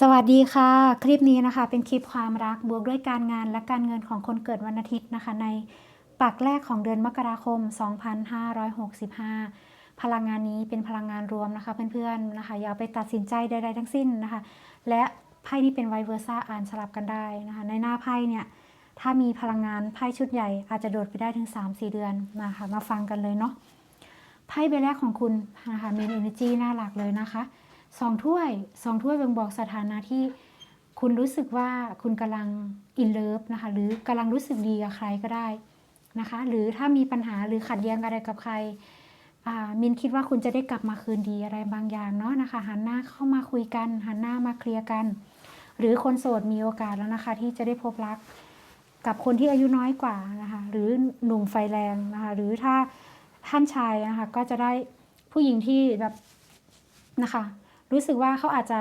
สวัสดีค่ะ คลิปนี้นะคะ เป็นคลิปความรักบวกด้วยการงานและการเงินของคนเกิดวันอาทิตย์นะคะ ในปักแรกของเดือนมกราคม 2565 พลังงานนี้เป็นพลังงานรวมนะคะ เพื่อนๆนะคะ อย่าไปตัดสินใจใดๆทั้งสิ้นนะคะ และไพ่นี้เป็นไวเวอร์ซ่าอ่านสลับกันได้นะคะ ในหน้าไพ่เนี่ยถ้ามีพลังงานไพ่ชุดใหญ่อาจจะโดดไปได้ถึง 3-4 เดือนนะคะ มาฟังกันเลยเนาะไพ่ใบแรกของคุณนะคะมี energy น่าหลักเลยนะคะ สองถ้วยสองถ้วยบ่งบอกสถานะที่คุณรู้สึกว่าคุณกำลังอินเลิฟนะคะ หรือกำลังรู้สึกดีกับใครก็ได้นะคะ หรือถ้ามีปัญหาหรือขัดแย้งอะไรกับใครมินคิดว่าคุณจะได้กลับมาคืนดีอะไรบางอย่างเนาะนะคะ หันหน้าเข้ามาคุยกัน หันหน้ามาเคลียร์กัน หรือคนโสดมีโอกาสแล้วนะคะ ที่จะได้พบรักกับคนที่อายุน้อยกว่านะคะหรือหนุ่มไฟแรงนะคะหรือถ้าท่านชายนะคะก็จะได้ผู้หญิงที่แบบนะคะ รู้สึกว่าเขาอาจจะ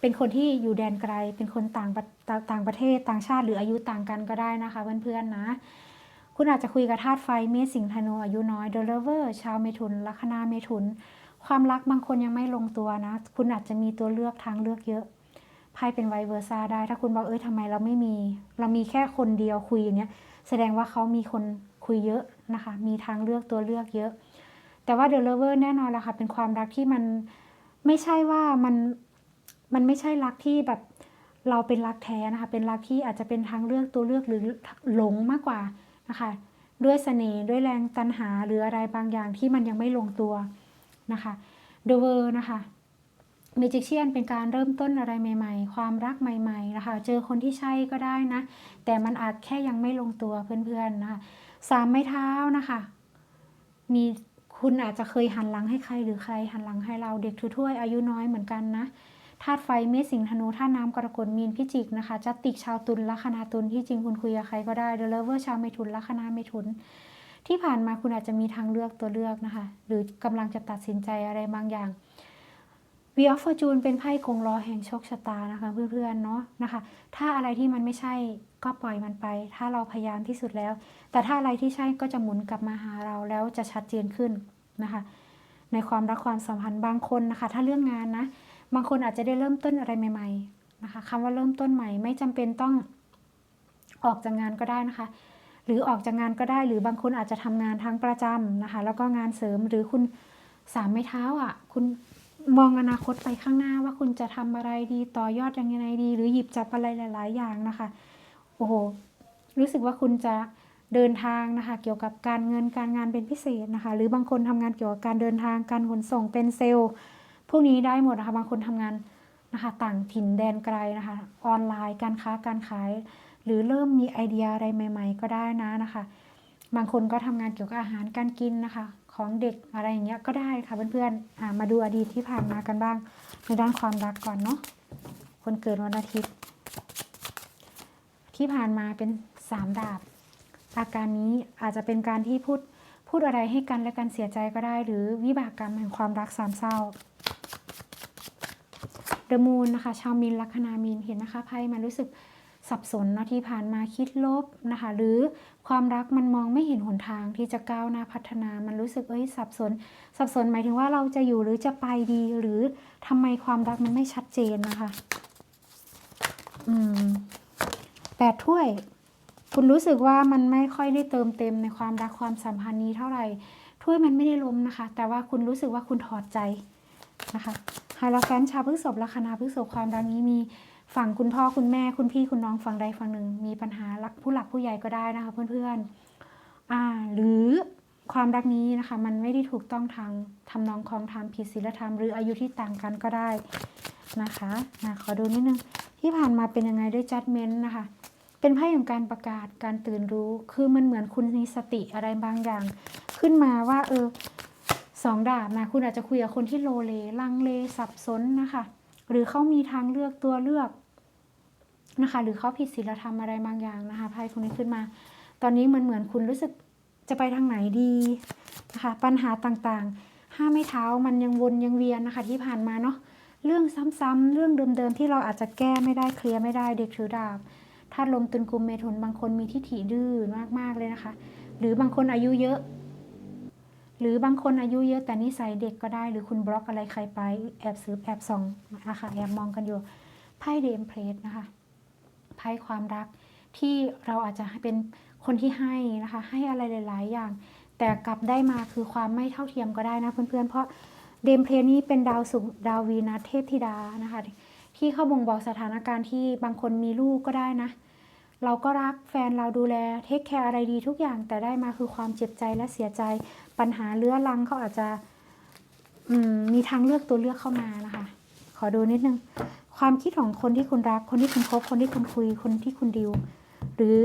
เป็นคนที่อยู่แดนไกล เป็นคนต่างต่างต่างประเทศต่างชาติหรืออายุต่างกันก็ได้นะคะเพื่อนๆนะ คุณอาจจะคุยกับธาตุไฟเมษสิงธนูอายุน้อยเดลเวอร์ชาวเมถุนลัคนาเมถุน ความรักบางคนยังไม่ลงตัวนะ คุณอาจจะมีตัวเลือกทางเลือกเยอะไพ่เป็นไวเวอร์ซาได้ ถ้าคุณบอกเอ้ยทำไมเราไม่มี เรามีแค่คนเดียวคุยอย่างเนี้ยแสดงว่าเขามีคนคุยเยอะนะคะ มีทางเลือกตัวเลือกเยอะ แต่ว่าเดลเวอร์แน่นอนละค่ะเป็นความรักที่มัน ไม่ใช่ว่ามันมันไม่ใช่รักที่แบบเราเป็นรักแท้นะคะ เป็นรักที่อาจจะเป็นทางเลือกตัวเลือกหรือหลงมากกว่านะคะ ด้วยเสน่ห์ด้วยแรงตันหาหรืออะไรบางอย่างที่มันยังไม่ลงตัวนะคะเดเวอร์นะคะเมจิเชียนเป็นการเริ่มต้นอะไรใหม่ ๆ ความรักใหม่ ๆ นะคะ เจอคนที่ใช่ก็ได้นะ แต่มันอาจแค่ยังไม่ลงตัวเพื่อนๆนะคะสามไม้เท้านะคะ มี คุณอาจจะเคยหันหลังให้ใครหรือใครหันหลังให้เราเด็กถือถ้วยอายุน้อยเหมือนกันนะธาตุไฟเมษสิงธนูธาตุน้ำกรกฎมีนพิจิกนะคะจัติกชาวตุลลัคนาตุลที่จริงคุณคุยกับใครก็ได้เดลเวอร์ชาวเมถุนลัคนาเมถุน ที่ผ่านมาคุณอาจจะมีทางเลือกตัวเลือกนะคะ หรือกำลังจะตัดสินใจอะไรบางอย่าง วีออฟฟอร์จูนเป็นไพ่กงล้อแห่งโชคชะตานะคะเพื่อนๆเนาะนะคะ ถ้าอะไรที่มันไม่ใช่ก็ปล่อยมันไป ถ้าเราพยายามที่สุดแล้ว แต่ถ้าอะไรที่ใช่ก็จะหมุนกลับมาหาเราแล้วจะชัดเจนขึ้นนะคะ ในความรักความสัมพันธ์บางคนนะคะ ถ้าเรื่องงานนะ บางคนอาจจะได้เริ่มต้นอะไรใหม่ๆนะคะคำว่าเริ่มต้นใหม่ไม่จำเป็นต้องออกจากงานก็ได้นะคะ หรือออกจากงานก็ได้ หรือบางคนอาจจะทำงานทั้งประจำนะคะ แล้วก็งานเสริมหรือคุณสามไม้เท้าอะ คุณ มองอนาคตไปข้างหน้าว่าคุณจะทำอะไรดีต่อยอดยังไงดี หรือหยิบจับอะไรหลาย ๆ อย่างนะคะ โอ้โห รู้สึกว่าคุณจะเดินทางนะคะ เกี่ยวกับการเงินการงานเป็นพิเศษนะคะ หรือบางคนทำงานเกี่ยวกับการเดินทางการขนส่งเป็นเซลล์พวกนี้ได้หมดนะคะ บางคนทำงานนะคะต่างถิ่นแดนไกลนะคะ ออนไลน์การค้าการขาย หรือเริ่มมีไอเดียอะไรใหม่ ๆ ก็ได้นะนะคะ บางคนก็ทำงานเกี่ยวกับอาหารการกินนะคะ ของเด็กอะไรอย่างเงี้ยก็ได้ค่ะเพื่อนๆอ่ามาดูอดีตที่ผ่านมากันบ้าง ในด้านความรักก่อนเนาะคนเกิดวันอาทิตย์ ที่ผ่านมาเป็นสามดาบ อาการนี้อาจจะเป็นการที่พูดพูดอะไรให้กันและกันเสียใจก็ได้ หรือวิบากกรรมแห่งความรักสามเศร้าเดอะมูนนะคะ ชาวมีนลัคนามีนเห็นนะคะไพ่มันรู้สึกสับสนเนาะที่ผ่านมาคิดลบนะคะ หรือ ความรักมันมองไม่เห็นหนทางที่จะก้าวหน้าพัฒนา มันรู้สึกเอ้ยสับสน สับสนหมายถึงว่าเราจะอยู่หรือจะไปดี หรือทำไมความรักมันไม่ชัดเจนนะคะ อืมแปดถ้วย คุณรู้สึกว่ามันไม่ค่อยได้เติมเต็มในความรักความสัมพันธ์นี้เท่าไหร่ถ้วยมันไม่ได้ล้มนะคะ แต่ว่าคุณรู้สึกว่าคุณถอดใจนะคะไฮโลแฟนชาวพฤษภลัคนาพฤษภความรักนี้มี ฝั่งคุณพ่อคุณแม่คุณพี่คุณน้องฝั่งใดฝั่งหนึ่ง มีปัญหารักผู้หลักผู้ใหญ่ก็ได้นะคะเพื่อนๆอ่าหรือความรักนี้นะคะ มันไม่ได้ถูกต้องทางทำนองคองธรรมผิดศีลธรรมหรืออายุที่ต่างกันก็ได้นะคะนะขอดูนิดนึงที่ผ่านมาเป็นยังไงด้วยจัดเมนต์นะคะ เป็นไพ่ของการประกาศการตื่นรู้คือมันเหมือนคุณมีสติอะไรบางอย่าง ขึ้นมาว่าเออสองดาบนะคุณอาจจะคุยกับคนที่โลเลลังเลสับสนนะคะ หรือเขามีทางเลือกตัวเลือก นะคะ หรือเขาผิดศีลธรรมอะไรบางอย่างนะคะไพ่คนนี้ขึ้นมา ตอนนี้มันเหมือนคุณรู้สึกจะไปทางไหนดีนะคะ ปัญหาต่างๆ ห้าไม่เท้ามันยังวนยังเวียนนะคะ ที่ผ่านมาเนาะเรื่องซ้ำๆเรื่องเดิมๆ ที่เราอาจจะแก้ไม่ได้เคลียร์ไม่ได้เด็กถือดาบธาตุลมตุนกุมเมถุนบางคนมีทิฐิดื้อมากๆเลยนะคะ หรือบางคนอายุเยอะ หรือบางคนอายุเยอะแต่นิสัยเด็กก็ได้ หรือคุณบล็อกอะไรใครไป แอบสืบแอบส่องนะคะแอบมองกันอยู่ไพ่เดมเพลสนะคะ ไพ่ความรัก ที่เราอาจจะเป็นคนที่ให้นะคะ ให้อะไรหลาย ๆ อย่าง แต่กลับได้มาคือความไม่เท่าเทียมก็ได้นะเพื่อน ๆ เพราะเดมเพลนี้เป็นดาวสุกร์ดาววีนัสเทพธิดานะคะ ที่เข้าบ่งบอกสถานการณ์ที่บางคนมีลูกก็ได้นะ เราก็รักแฟนเราดูแลเทคแคร์อะไรดีทุกอย่าง แต่ได้มาคือความเจ็บใจและเสียใจปัญหาเลื้อรังเขาอาจจะมมีทางเลือกตัวเลือกเข้ามานะคะ ขอดูนิดนึง ความคิดของคนที่คุณรัก คนที่คุณคบคนที่คุณคุย คนที่คุณดิว หรือ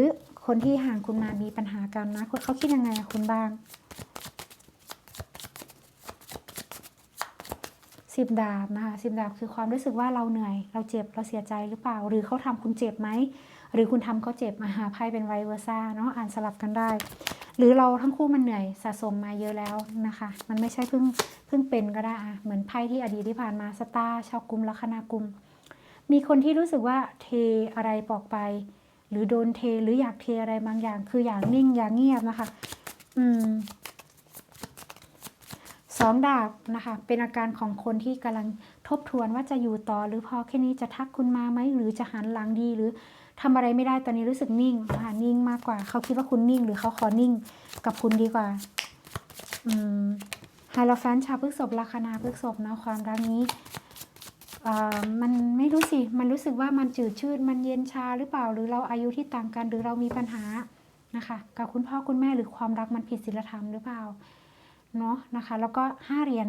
คนที่ห่างคุณมามีปัญหากันนะเขาคิดยังไงกับคุณบ้างสิบดาบนะคะสิบดาบคือความรู้สึกว่าเราเหนื่อย เราเจ็บเราเสียใจหรือเปล่า หรือเขาทำคุณเจ็บไหม หรือคุณทำเขาเจ็บมาหาไพ่เป็นไวเวอร์ซ่าเนาะอ่านสลับกันได้ หรือเราทั้งคู่มันเหนื่อยสะสมมาเยอะแล้วนะคะ มันไม่ใช่เพิ่งเพิ่งเป็นก็ได้อะเหมือนไพ่ที่อดีตที่ผ่านมาสตาร์ชาวกุมลัคนากุม มีคนที่รู้สึกว่าเทอะไรปอกไป หรือโดนเทหรืออยากเทอะไรบางอย่าง คืออย่างนิ่งอย่างเงียบนะคะ อืมสองดาบนะคะเป็นอาการของคนที่กำลังทบทวนว่าจะอยู่ต่อ หรือพอแค่นี้จะทักคุณมาไหมหรือจะหันหลังดีหรือทำอะไรไม่ได้ตอนนี้รู้สึกนิ่งนะคะนิ่งมากกว่า เขาคิดว่าคุณนิ่ง หรือเขาขอนิ่งกับคุณดีกว่าอืมไฮโลแฟนชาวพฤกษบลัคนาพฤกษบเนาะความรักนี้ มันไม่รู้สิ มันรู้สึกว่ามันจืดชืด มันเย็นชาหรือเปล่า หรือเราอายุที่ต่างกัน หรือเรามีปัญหานะคะ กับคุณพ่อคุณแม่หรือความรักมันผิดศีลธรรมหรือเปล่า เนาะนะคะ แล้วก็ห้าเหรียญ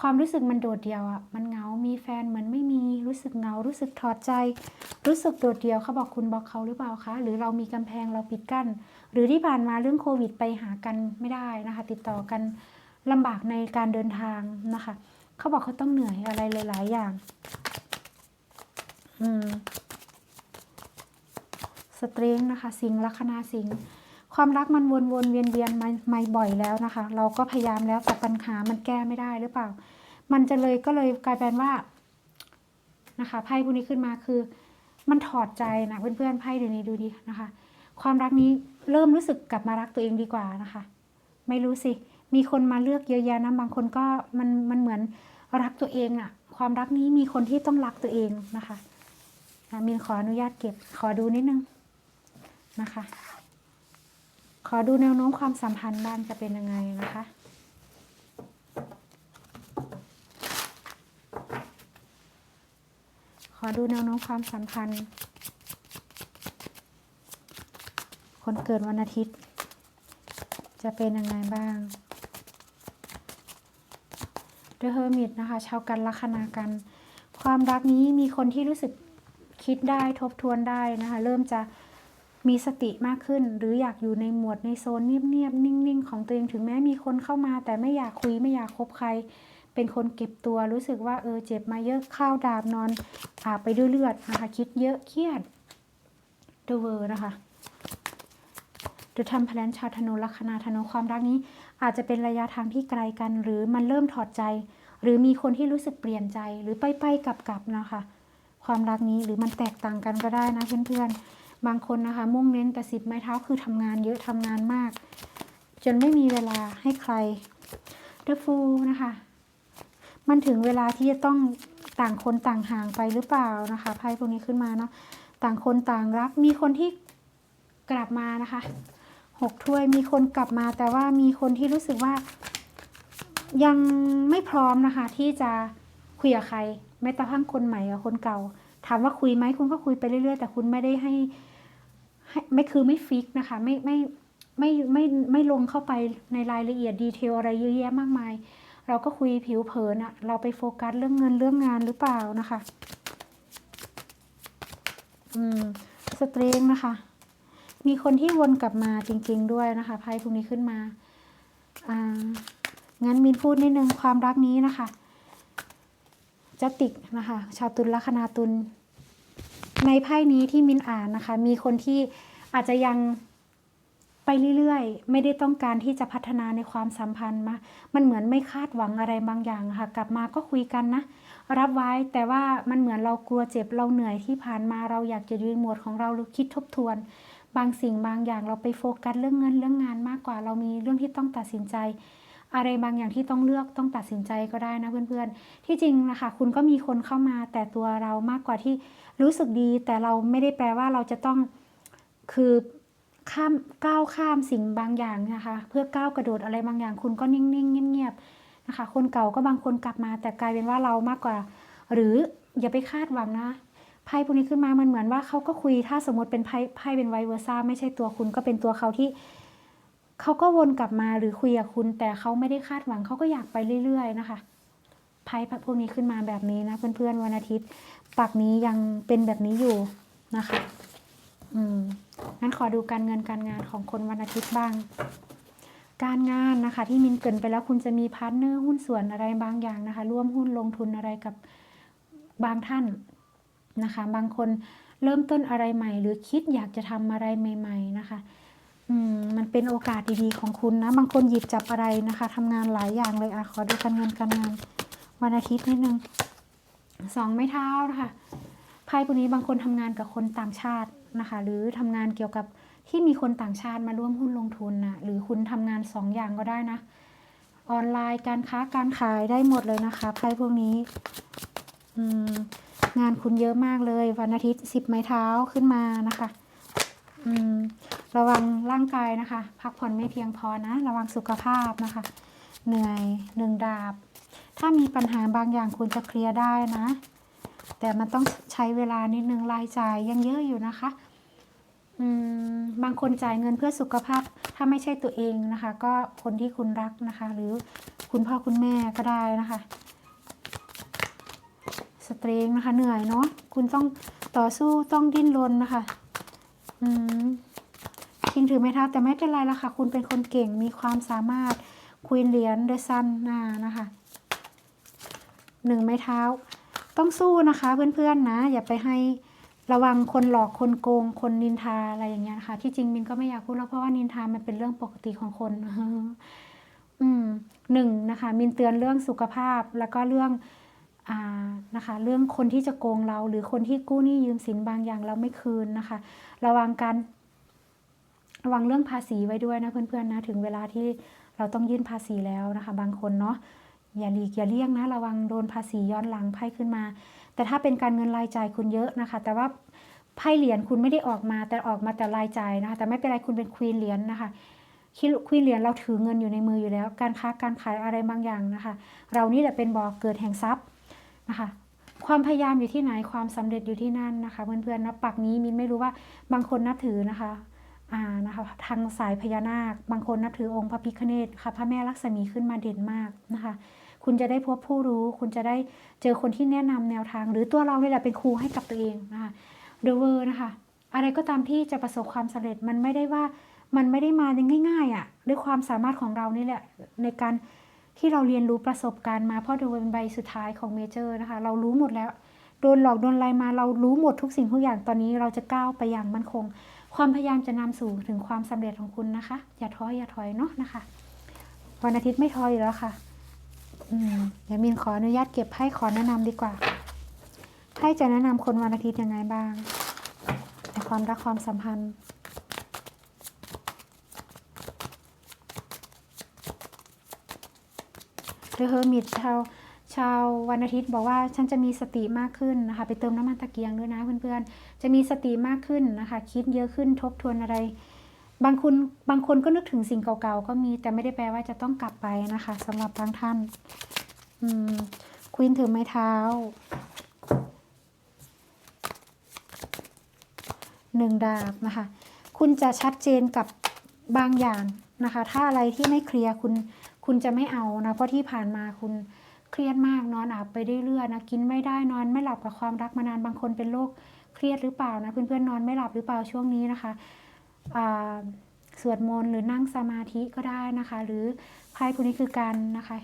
ความรู้สึกมันโดดเดี่ยวอะ่ะ มันเหงา มีแฟนเหมือนไม่มี รู้สึกเหงา รู้สึกถอดใจ รู้สึกโดดเดี่ยวเขาบอกคุณบอกเขาหรือเปล่าคะ หรือเรามีกำแพงเราปิดกั้น หรือที่ผ่านมาเรื่องโควิดไปหากันไม่ได้นะคะ ติดต่อกันลำบากในการเดินทางนะคะ เขาบอกเขาต้องเหนื่อยอะไรหลาย ๆ อย่าง อืมสเตรงนะคะ สิงลัคนาสิงความรักมันวนวนเวียนเวียนมามาบ่อยแล้วนะคะ เราก็พยายามแล้วแต่ปัญหามันแก้ไม่ได้หรือเปล่า มันจะเลยก็เลยกลายเป็นว่านะคะไพ่พวกนี้ขึ้นมาคือ มันถอดใจนะเพื่อนๆไพ่เดี๋ยวนี้ดูดินะคะ ความรักนี้เริ่มรู้สึกกลับมารักตัวเองดีกว่านะคะ ไม่รู้สิ มีคนมาเลือกเยอะแยะนะบางคนก็มันมันเหมือนรักตัวเองอะความรักนี้มีคนที่ต้องรักตัวเองนะคะมินขออนุญาตเก็บขอดูนิดนึงนะคะ ขอดูแนวโน้มความสัมพันธ์บ้างจะเป็นยังไงนะคะขอดูแนวโน้มความสัมพันธ์ คนเกิดวันอาทิตย์ จะเป็นยังไงบ้าง The Hermit นะคะ ชาวกันลัคนากัน ความรักนี้มีคนที่รู้สึกคิดได้ทบทวนได้นะคะ เริ่มจะมีสติมากขึ้น หรืออยากอยู่ในหมวดในโซนเงียบๆนิ่งๆ ของตัวเองถึงแม้มีคนเข้ามา แต่ไม่อยากคุยไม่อยากคบใคร เป็นคนเก็บตัวรู้สึกว่าเออเจ็บมาเยอะข้าวดาบนอนอาบไปด้วยเลือดนะคะคิดเยอะเครียด The World นะคะหรือทำแพลนชาวธนูลัคนาธนูความรักนี้ อาจจะเป็นระยะทางที่ไกลกัน หรือมันเริ่มถอดใจ หรือมีคนที่รู้สึกเปลี่ยนใจหรือไปไปๆกลับกลับๆนะคะ ความรักนี้หรือมันแตกต่างกันก็ได้นะเพื่อนๆ บางคนนะคะ มุ่งเน้นแต่สิบไม้เท้าคือทำงานเยอะทำงานมาก จนไม่มีเวลาให้ใคร The Fool นะคะ มันถึงเวลาที่จะต้องต่างคนต่างห่างไปหรือเปล่านะคะไพ่พวกนี้ขึ้นมาเนาะต่างคนต่างรักมีคนที่กลับมานะคะ หกถ้วยมีคนกลับมา แต่ว่ามีคนที่รู้สึกว่า ยังไม่พร้อมนะคะ ที่จะคุยกับใครแม้แต่ทั้งคนใหม่กับคนเก่า ถามว่าคุยไหมคุณก็คุยไปเรื่อยๆ แต่คุณไม่ได้ให้ให้ไม่คือไม่ฟิกนะคะ ไม่ไม่ไม่ไม่ไม่ลงเข้าไปในรายละเอียดดีเทลอะไรเยอะแยะมากมาย เราก็คุยผิวเผินอะเราไปโฟกัสเรื่องเงินเรื่องงานหรือเปล่านะคะ อืม สตรีงนะคะ มีคนที่วนกลับมาจริง ๆ ด้วยนะคะไพ่พวกนี้ขึ้นมาอ่างั้นมินพูดนิดนึงความรักนี้นะคะจะติกนะคะ ชาวตุลลัคนาตุลในไพ่นี้ที่มินอ่านนะคะ มีคนที่อาจจะยังไปเรื่อยๆ ไม่ได้ต้องการที่จะพัฒนาในความสัมพันธ์มา มันเหมือนไม่คาดหวังอะไรบางอย่างค่ะ กลับมาก็คุยกันนะ รับไว้แต่ว่ามันเหมือนเรากลัวเจ็บเราเหนื่อยที่ผ่านมาเราอยากจะยืนหมวดของเราหรือคิดทบทวน บางสิ่งบางอย่างเราไปโฟกัสเรื่องเงินเรื่องงานมากกว่า เรามีเรื่องที่ต้องตัดสินใจ อะไรบางอย่างที่ต้องเลือกต้องตัดสินใจก็ได้นะเพื่อนๆ ที่จริงนะคะคุณก็มีคนเข้ามาแต่ตัวเรามากกว่าที่รู้สึกดี แต่เราไม่ได้แปลว่าเราจะต้องคือข้ามก้าวข้ามสิ่งบางอย่างนะคะ เพื่อก้าวกระโดดอะไรบางอย่าง คุณก็นิ่งๆเงียบๆนะคะ คนเก่าก็บางคนกลับมา แต่กลายเป็นว่าเรามากกว่า หรืออย่าไปคาดหวังนะ ไพ่พวกนี้ขึ้นมามันเหมือนว่าเขาก็คุยถ้าสมมติเป็นไพ่ไพ่เป็นไวเวอร์ซ่าไม่ใช่ตัวคุณก็เป็นตัวเขาที่เขาก็วนกลับมาหรือคุยกับคุณ แต่เขาไม่ได้คาดหวังเขาก็อยากไปเรื่อย ๆ นะคะไพ่พวกนี้ขึ้นมาแบบนี้นะ เพื่อนๆวันอาทิตย์ปักนี้ยังเป็นแบบนี้อยู่นะคะ อืมงั้นขอดูการเงินการงานของคนวันอาทิตย์บ้าง การงานนะคะ ที่มินเกินไปแล้วคุณจะมีพาร์ทเนอร์หุ้นส่วนอะไรบางอย่างนะคะ ร่วมหุ้นลงทุนอะไรกับบางท่าน นะคะ บางคนเริ่มต้นอะไรใหม่ หรือคิดอยากจะทำอะไรใหม่ ๆ นะคะอืมมันเป็นโอกาสดีๆของคุณนะ บางคนหยิบจับอะไรนะคะทำงานหลายอย่างเลยอะขอดูการเงินการงานวันอาทิตย์นิดนึงสองไม้เท้านะคะไพ่พวกนี้บางคนทำงานกับคนต่างชาตินะคะ หรือทำงานเกี่ยวกับที่มีคนต่างชาติมาร่วมหุ้นลงทุนนะหรือคุณทำงานสองอย่างก็ได้นะ ออนไลน์การค้าการขายได้หมดเลยนะคะไพ่พวกนี้ อืม งานคุณเยอะมากเลย วันอาทิตย์สิบไม้เท้าขึ้นมานะคะ อืม ระวังร่างกายนะคะ พักผ่อนไม่เพียงพอนะ ระวังสุขภาพนะคะ เหนื่อยหนึ่งดาบ ถ้ามีปัญหาบางอย่างคุณจะเคลียร์ได้นะ แต่มันต้องใช้เวลานิดนึงรายจ่ายยังเยอะอยู่นะคะ อืม บางคนจ่ายเงินเพื่อสุขภาพ ถ้าไม่ใช่ตัวเองนะคะ ก็คนที่คุณรักนะคะ หรือคุณพ่อคุณแม่ก็ได้นะคะ สเตรงนะคะ เหนื่อยเนาะคุณต้องต่อสู้ต้องดิ้นรนนะคะ อืมคิงถือไม้เท้าแต่ไม่เป็นไรละค่ะ คุณเป็นคนเก่งมีความสามารถคุยเหรียญเดซันนานะคะหนึ่งไม้เท้า ต้องสู้นะคะ เพื่อนๆนะ อย่าไปให้ระวังคนหลอกคนโกง คนนินทาอะไรอย่างเงี้ยนะคะที่จริงมินก็ไม่อยากพูดแล้วเพราะว่านินทามันเป็นเรื่องปกติของคน อืมหนึ่งนะคะ มินเตือนเรื่องสุขภาพแล้วก็เรื่อง นะคะเรื่องคนที่จะโกงเราหรือคนที่กู้หนี้ยืมสินบางอย่างเราไม่คืนนะคะ ระวังการระวังเรื่องภาษีไว้ด้วยนะเพื่อนๆนะถึงเวลาที่เราต้องยื่นภาษีแล้วนะคะ บางคนเนาะอย่าหลีกอย่าเลี่ยงนะระวังโดนภาษีย้อนหลังไพ่ขึ้นมา แต่ถ้าเป็นการเงินรายจ่ายคุณเยอะนะคะ แต่ว่าไพ่เหรียญคุณไม่ได้ออกมาแต่ออกมาแต่รายจ่ายนะคะ แต่ไม่เป็นไรคุณเป็นควีนเหรียญนะคะควีนเหรียญเราถือเงินอยู่ในมืออยู่แล้ว การค้าการขายอะไรบางอย่างนะคะ เรานี่แหละเป็นบ่อเกิดแห่งทรัพย์ นะคะความพยายามอยู่ที่ไหนความสำเร็จอยู่ที่นั่นนะคะ เพื่อนๆนะปักนี้มินไม่รู้ว่าบางคนนับถือนะคะอ่านะคะทางสายพญานาค บางคนนับถือองค์พระพิฆเนศค่ะพระแม่ลักษมีขึ้นมาเด่นมากนะคะ คุณจะได้พบผู้รู้ คุณจะได้เจอคนที่แนะนำแนวทาง หรือตัวเราเนี่ยแหละเป็นครูให้กับตัวเองนะคะเดเวอร์นะคะ อะไรก็ตามที่จะประสบความสำเร็จมันไม่ได้ว่ามันไม่ได้มาง่ายๆอะ่ะด้วยความสามารถของเรานี่แหละในการ ที่เราเรียนรู้ประสบการณ์มาเพราะดเวอร์เป็นใบสุดท้ายของเมเจอร์นะคะ เรารู้หมดแล้ว โดนหลอกโดนอะไรมาเรารู้หมดทุกสิ่งทุกอย่างตอนนี้เราจะก้าวไปอย่างมั่นคง ความพยายามจะนำสู่ถึงความสำเร็จของคุณนะคะ อย่าท้ออย่าถอยเนาะนะคะ วันอาทิตย์ไม่ท้ออยู่แล้วค่ะอืมเดี๋ยวมินขออนุญาตเก็บไพ่ขอแนะนำดีกว่าไพ่จะแนะนำคนวันอาทิตย์ยังไงบ้างในความรักความสัมพันธ์ เดอะเฮอร์มิตชาวชาววันอาทิตย์บอกว่าฉันจะมีสติมากขึ้นนะคะ ไปเติมน้ำมันตะเกียงด้วยนะเพื่อนๆ จะมีสติมากขึ้นนะคะ คิดเยอะขึ้นทบทวนอะไร บางคนบางคนก็นึกถึงสิ่งเก่าๆ ก็มีแต่ไม่ได้แปลว่าจะต้องกลับไปนะคะสำหรับบางท่านอืมควีนถือไม้เท้าหนึ่งดาบนะคะ คุณจะชัดเจนกับบางอย่างนะคะ ถ้าอะไรที่ไม่เคลียร์คุณ คุณจะไม่เอานะ เพราะที่ผ่านมาคุณเครียดมากนอนอาบไปเรื่อยๆนะกินไม่ได้นอนไม่หลับกับความรักมานานบางคนเป็นโรคเครียดหรือเปล่านะเพื่อนๆนอนไม่หลับหรือเปล่าช่วงนี้นะคะสวดมนต์หรือนั่งสมาธิก็ได้นะคะ หรือไพ่พวกนี้คือการนะคะ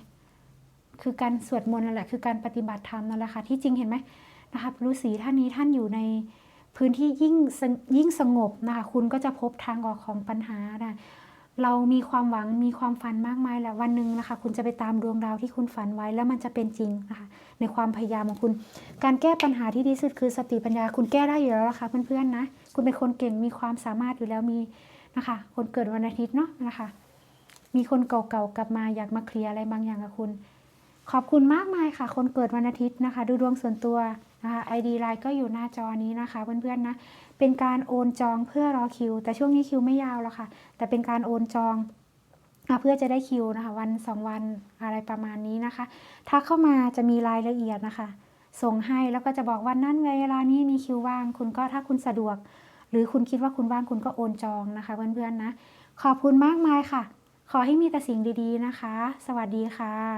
คือการสวดมนต์นั่นแหละคือการปฏิบัติธรรมนั่นแหละค่ะที่จริงเห็นไหมนะคะฤาษีท่านนี้ท่านอยู่ในพื้นที่ยิ่งสงยิ่งสงบนะคะ คุณก็จะพบทางออกของปัญหานะ เรามีความหวังมีความฝันมากมายแหละวันหนึ่งนะคะ คุณจะไปตามดวงดาวที่คุณฝันไว้แล้วมันจะเป็นจริงนะคะ ในความพยายามของคุณ การแก้ปัญหาที่ดีที่สุดคือสติปัญญา คุณแก้ได้อยู่แล้วล่ะค่ะเพื่อนๆนะคุณเป็นคนเก่งมีความสามารถอยู่แล้วมีนะคะ คนเกิดวันอาทิตย์เนาะนะคะ มีคนเก่าๆกลับมาอยากมาเคลียร์อะไรบางอย่างกับคุณ ขอบคุณมากมายค่ะ คนเกิดวันอาทิตย์นะคะ ดูดวงส่วนตัว นะคะ ID ไลน์ก็อยู่หน้าจอนี้นะคะเพื่อนๆนะ เป็นการโอนจองเพื่อรอคิว แต่ช่วงนี้คิวไม่ยาวแล้วค่ะ แต่เป็นการโอนจองอเพื่อจะได้คิวนะคะ วันสองวันอะไรประมาณนี้นะคะทักเข้ามาจะมีรายละเอียดนะคะ ส่งให้แล้วก็จะบอกวันนั้นเวลานี้มีคิวว่าง คุณก็ถ้าคุณสะดวก หรือคุณคิดว่าคุณว่างคุณก็โอนจองนะคะเพื่อนๆนะ ขอบคุณมากมายค่ะ ขอให้มีแต่สิ่งดีๆนะคะ สวัสดีค่ะ